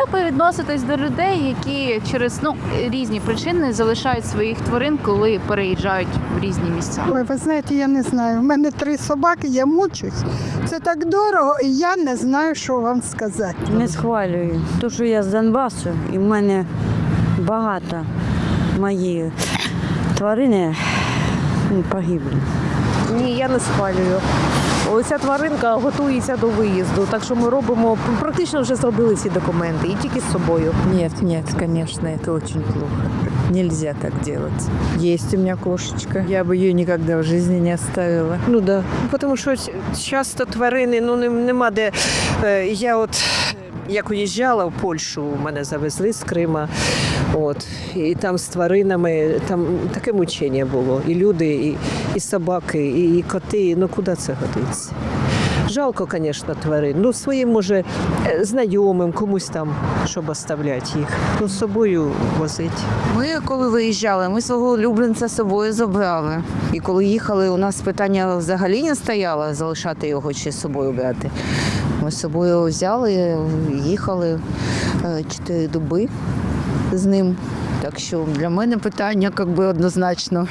Як ви відноситесь до людей, які через ну різні причини залишають своїх тварин, коли переїжджають в різні місця? Ой, ви знаєте, я не знаю. У мене три собаки, я мучусь. Це так дорого, і я не знаю, що вам сказати. Не схвалюю. То, що я з Донбасу, і в мене багато мої тварини ну, погибли. Ні, я не схвалюю. Оця тваринка готується до виїзду, так що ми робимо практично вже зробили всі документи і тільки з собою. Ні, ні, звісно, це очень плохо. Нельзя так делать. Есть у меня кошечка. Я бы ее никогда в жизни не оставила. Ну да. Тому що часто тварини, ну нема де. Е, Я от як уїжджала в Польщу, мене завезли з Крима. От, і там з тваринами там таке мучення було. І люди, і, і собаки, і, коти. Ну куди це годиться? Жалко, звісно, тварин. Ну, своїм, може, е, знайомим, комусь там, щоб оставляти їх. Ну, з собою возити. Ми коли виїжджали, ми свого улюбленця з собою забрали. І коли їхали, у нас питання взагалі не стояло залишати його чи з собою брати. Ми з собою взяли, їхали е, чотири доби з ним. Так що для мене питання якби однозначно.